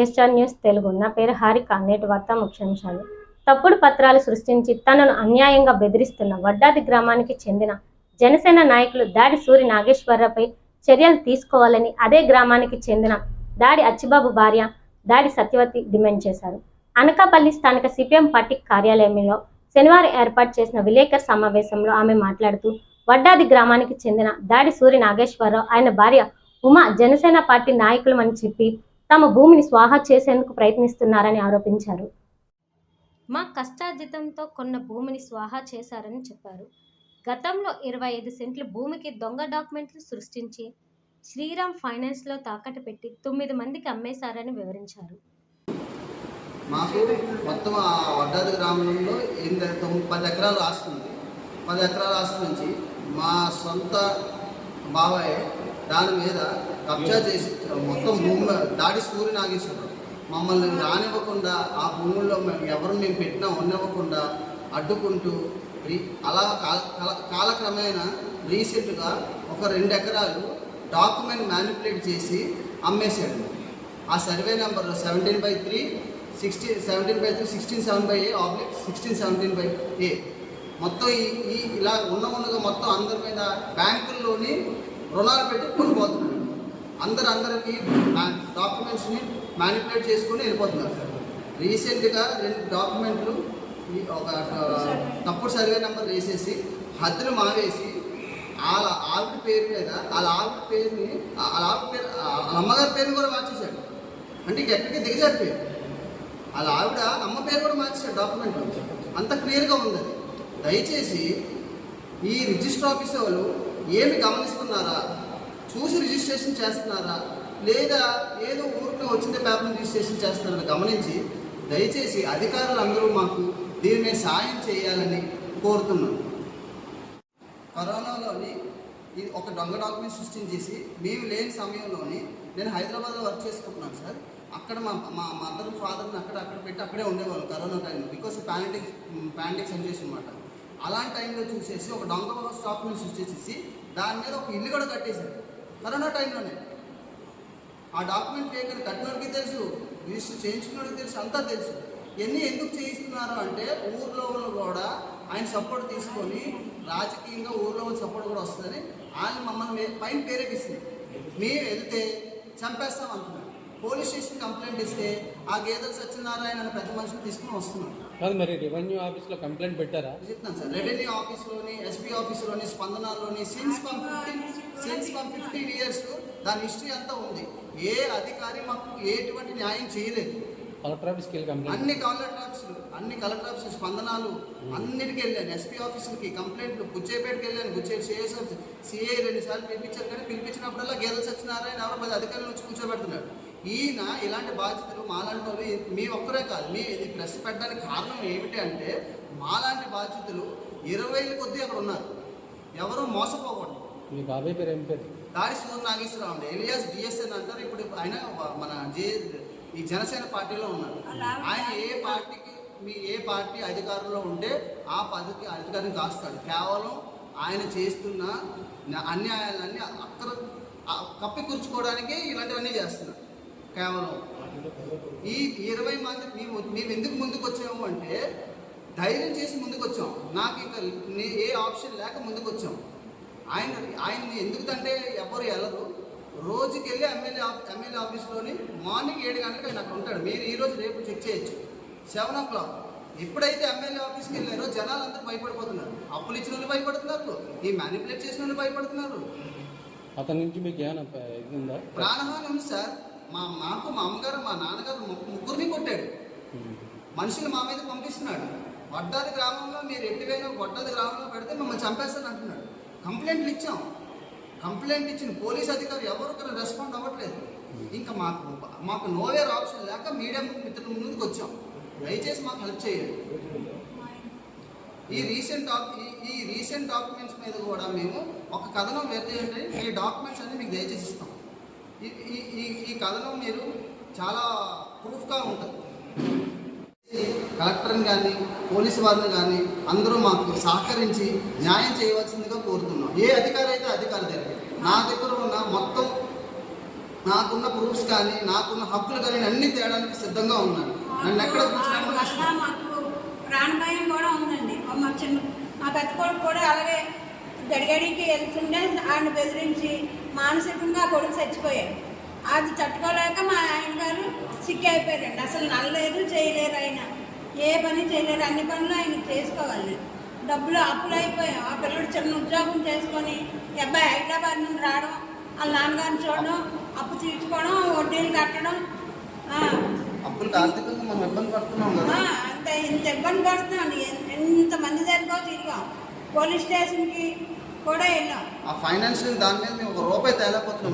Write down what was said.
ఏస్టార్ news Telugu. నా పేరు హారిక నేటి వార్త ముఖ్యాంశాలు. తప్పుడు పత్రాలు సృష్టించి తనను అన్యాయంగా బెదిరిస్తున్న వడ్డాది గ్రామానికి చెందిన జనసేన నాయకులు దాడి సూరి నాగేశ్వరరావుపై చర్యలు తీసుకోవాలని అదే గ్రామానికి చెందిన దాడి అచ్చిబాబు భార్య దాడి సత్యవతి డిమాండ్ చేశారు. అనకాపల్లి స్థానిక సిపిఎం పార్టీ కార్యాలయంలో శనివారం ఏర్పాటు చేసిన విలేకర్ సమావేశంలో ఆమె మాట్లాడుతూ వడ్డాది గ్రామానికి చెందిన దాడి సూరి నాగేశ్వరరావు ఆయన భార్య ఉమా జనసేన పార్టీ నాయకులమని చెప్పి తమ భూమిని స్వాహా చేసేందుకు ప్రయత్నిస్తున్నారని ఆరోపించారు. మా కష్టార్జితంతో కొన్న భూమిని స్వాహా చేశారని చెప్పారు. గతంలో ఇరవై ఐదు సెంట్ల భూమికి దొంగ డాక్యుమెంట్లు సృష్టించి శ్రీరామ్ ఫైనాన్స్లో తాకట్టు పెట్టి తొమ్మిది మందికి అమ్మేశారని వివరించారు. మాకు మొత్తం ఆ వడ్డాది గ్రామంలో ఎనిమిది తొమ్మిది పది ఎకరాలు ఆస్తి ఉంది. పది ఎకరాల ఆస్తి నుంచి మా సొంత బాబాయ్ దాని మీద కబ్జా చేసి మొత్తం భూమి దాడి సూర్య నాగేశ్వరరావు. మమ్మల్ని రానివ్వకుండా ఆ భూముల్లో మేము ఎవరు మేము పెట్టినా ఉండనివ్వకుండా అడ్డుకుంటూ అలా కాల- కాల- కాలక్రమేణా రీసెంట్గా ఒక రెండు ఎకరాలు డాక్యుమెంట్ మ్యానిపులేట్ చేసి అమ్మేశాడు ఆ survey number seventeen by three sixteen seventeen by three sixteen seven by A oblique sixteen seventeen by A. మొత్తం ఈ ఈ ఇలా ఉన్న ఉండగా మొత్తం అందరి మీద బ్యాంకుల్లోని రుణాలు పెట్టి కొనిపోతున్నారు అందరు అందరికి డాక్యుమెంట్స్ని మ్యానిపులేట్ చేసుకుని వెళ్ళిపోతున్నారు సార్. రీసెంట్గా రెండు డాక్యుమెంట్లు ఒక తప్పుడు సర్వే నెంబర్ వేసేసి హద్దులు మావేసి వాళ్ళ ఆవిడ పేరు మీద వాళ్ళ ఆవిడ పేరుని వాళ్ళ ఆవిడ పేరు వాళ్ళ అమ్మగారి పేరుని కూడా మార్చేశాడు. అంటే ఎక్కడికి దిగజారు పేరు. వాళ్ళ ఆవిడ అమ్మ పేరు కూడా మార్చేశాడు డాక్యుమెంట్ అంత క్లియర్గా ఉంది అది. దయచేసి ఈ రిజిస్టర్ ఆఫీస్ వాళ్ళు ఏమి గమనిస్తున్నారా? చూసి రిజిస్ట్రేషన్ చేస్తున్నారా? లేదా ఏదో ఊరిలో వచ్చిన పేపర్ రిజిస్ట్రేషన్ చేస్తున్నారని గమనించి దయచేసి అధికారులు అందరూ మాకు దీని సాయం చేయాలని కోరుతున్నాను కరోనాలోని ఇది ఒక దొంగ డాక్యుమెంట్ సృష్టించేసి మేము లేని సమయంలోని నేను హైదరాబాద్లో వర్క్ చేసుకుంటున్నాను సార్. అక్కడ మా మా మదర్ ఫాదర్ని అక్కడ అక్కడ పెట్టి అక్కడే ఉండేవాళ్ళు కరోనా టైంలో. బికాస్ పాండిక్ పాండిక్ సిచ్యువేషన్ అనమాట అలాంటి టైంలో చూసేసి ఒక దొంగ డాక్యుమెంట్ సృష్టించేసి దాని మీద ఒక ఇల్లు కూడా కట్టేశారు. కరోనా టైంలోనే. ఆ డాక్యుమెంట్ ఫేక్ అని కట్టినోడికి తెలుసు రిజిస్టర్ చేయించుకున్నోడికి తెలుసు అంతా తెలుసు. ఇవన్నీ ఎందుకు చేయిస్తున్నారు అంటే ఊర్లో వాళ్ళు కూడా ఆయన సపోర్ట్ తీసుకొని రాజకీయంగా ఊర్లో సపోర్ట్ కూడా వస్తుందని ఆయన మమ్మల్ని పైన ప్రేరేపిస్తుంది. మేము వెళ్తే చంపేస్తాం అంటున్నారు. పోలీస్ స్టేషన్ కంప్లైంట్ ఇస్తే ఆ గేదెల సత్యనారాయణ అనే పెద్ద మనుషులు తీసుకుని వస్తున్నారు కాదు మరి రెవెన్యూ ఆఫీస్లో కంప్లైంట్ పెట్టారా? చెప్తాను సార్. రెవెన్యూ ఆఫీస్లోని ఎస్పీ ఆఫీస్లోని స్పందనలోని since from fifteen since from fifteen years దాని హిస్టరీ అంతా ఉంది. ఏ అధికారి మాకు ఎటువంటి న్యాయం చేయలేదు. కలెక్టర్ ఆఫీస్కి వెళ్ళి కంప్లైంట్ అన్ని కలెక్టర్ ఆఫీసులు అన్ని కలెక్టర్ ఆఫీసులు స్పందనాలు అన్నిటికీ వెళ్ళాను. ఎస్పీ ఆఫీసులకి కంప్లైంట్లు బుచ్చేపేటకి వెళ్ళాను. బుచ్చే సిఎస్ సిఐ రెండు సార్లు పిలిపించారు కానీ పిలిపించినప్పుడల్లా గేదెల సత్యనారాయణ ఎవరో? పది అధికారులు వచ్చి కూర్చోబెడుతున్నాడు. ఈయన ఇలాంటి బాధ్యతలు మాలాంటి వాళ్ళు మీ ఒక్కరే కాదు. మీ ఇది ప్రెస్ పెట్టడానికి కారణం ఏమిటి అంటే మాలాంటి బాధ్యతలు ఇరవై కొద్దీ అక్కడ ఉన్నారు. ఎవరు మోసపోకూడదు. మీ బాబాయ్ పేరు ఏం పేరు? దాడి సూర్య నాగేశ్వరరావు. అండి ఎలియాస్ డిఎస్ఎన్ అంటారు. ఇప్పుడు ఆయన మన జే ఈ జనసేన పార్టీలో ఉన్నారు. ఆయన ఏ పార్టీకి మీ ఏ పార్టీ అధికారంలో ఉంటే ఆ పదవికి అధికారం కాస్తాడు కేవలం ఆయన చేస్తున్న అన్యాయాలన్నీ అక్కడ కప్పిపుచ్చుకోవడానికి ఇలాంటివన్నీ చేస్తున్నారు. కేవలం. ఈ ఇరవై మంది మేము మేము ఎందుకు ముందుకు వచ్చాము అంటే ధైర్యం చేసి ముందుకు వచ్చాం నాకు ఇంకా ఏ ఆప్షన్ లేక ముందుకు వచ్చాం ఆయన ఆయన్ని ఎందుకంటే ఎవరు వెళ్ళరు. రోజుకి వెళ్ళి ఎమ్మెల్యే ఎమ్మెల్యే ఆఫీస్లోని మార్నింగ్ ఏడు గంటలకు ఆయన అక్కడ ఉంటాడు. మీరు ఈ రోజు రేపు చెక్ చేయొచ్చు. Seven o'clock. ఎప్పుడైతే ఎమ్మెల్యే ఆఫీస్కి వెళ్ళారో జనాలు అందరూ భయపడిపోతున్నారు. అప్పులు ఇచ్చిన వాళ్ళు భయపడుతున్నారు. ఈ మ్యానిపులేట్ చేసిన వాళ్ళు భయపడుతున్నారు. అతని నుంచి మీకు ఏమైనా ప్రాణహాని ఉంది సార్. మా మాకు మా అమ్మగారు మా నాన్నగారు ముగ్గురిని కొట్టాడు. మనుషులు మా మీద పంపిస్తున్నాడు. వడ్డాది గ్రామంలో మీరు ఎట్టివైనా వడ్డాది గ్రామంలో పెడితే మిమ్మల్ని చంపేస్తాను అంటున్నాడు. కంప్లైంట్లు ఇచ్చాం. కంప్లైంట్ ఇచ్చిన పోలీస్ అధికారి ఎవరు రెస్పాండ్ అవ్వట్లేదు. ఇంకా మాకు మాకు నోవేర్ ఆప్షన్ లేక మీడియా మిత్రుల ముందుకు వచ్చాం. దయచేసి మాకు హెల్ప్ చేయండి. ఈ రీసెంట్ ఈ- రీసెంట్ డాక్యుమెంట్స్ మీద కూడా మేము ఒక కథనం వేద్దామంటే ఈ డాక్యుమెంట్స్ అన్ని మీకు దయచేసి ఇస్తాం. ఈ ఈ ఈ- మీరు చాలా ప్రూఫ్గా ఉంటుంది కలెక్టర్ని కానీ పోలీసు వారిని కానీ అందరూ మాకు సహకరించి న్యాయం చేయవలసిందిగా కోరుతున్నాం. ఏ అధికారి అయితే అధికారి దగ్గర. నా దగ్గర ఉన్న మొత్తం నాకున్న ప్రూఫ్స్ కానీ నాకున్న హక్కులు కానీ అన్ని తేడానికి సిద్ధంగా ఉన్నాను. నన్ను ఎక్కడ కూర్చున్నా వాడి కూడా ప్రాణభయం కూడా ఉందండి. మా చిన్న మా పెద్ద కొడుకు కూడా అలాగే గడిగడికి వెళ్తుండే ఆయన బెదిరించి మానసికంగా కొడుకు చచ్చిపోయాడు. అది తట్టుకోలేక మా ఆయన గారు సిక్ అయిపోయారండి. అసలు నల్లలేదు చేయలేరు ఆయన. ఏ పని చేయలేరు అన్ని పనులు ఆయన చేసుకోవాలి. డబ్బులు అప్పులు అయిపోయాం ఆ పిల్లడు చిన్న ఉద్యోగం చేసుకొని అబ్బాయి హైదరాబాద్ నుండి రావడం వాళ్ళ నాన్నగారిని చూడడం అప్పు తీర్చుకోవడం వడ్డీలు కట్టడం పడుతున్నాం అంత ఇంత ఇబ్బంది పడుతున్నాను ఎంత మంది దగ్గర తిరిగాం. పోలీస్ స్టేషన్కి కూడా వెళ్ళాం. ఆ ఫైనాన్షియల్ దాని మీద మేము ఒక రూపాయి తేలేకపోతున్నాం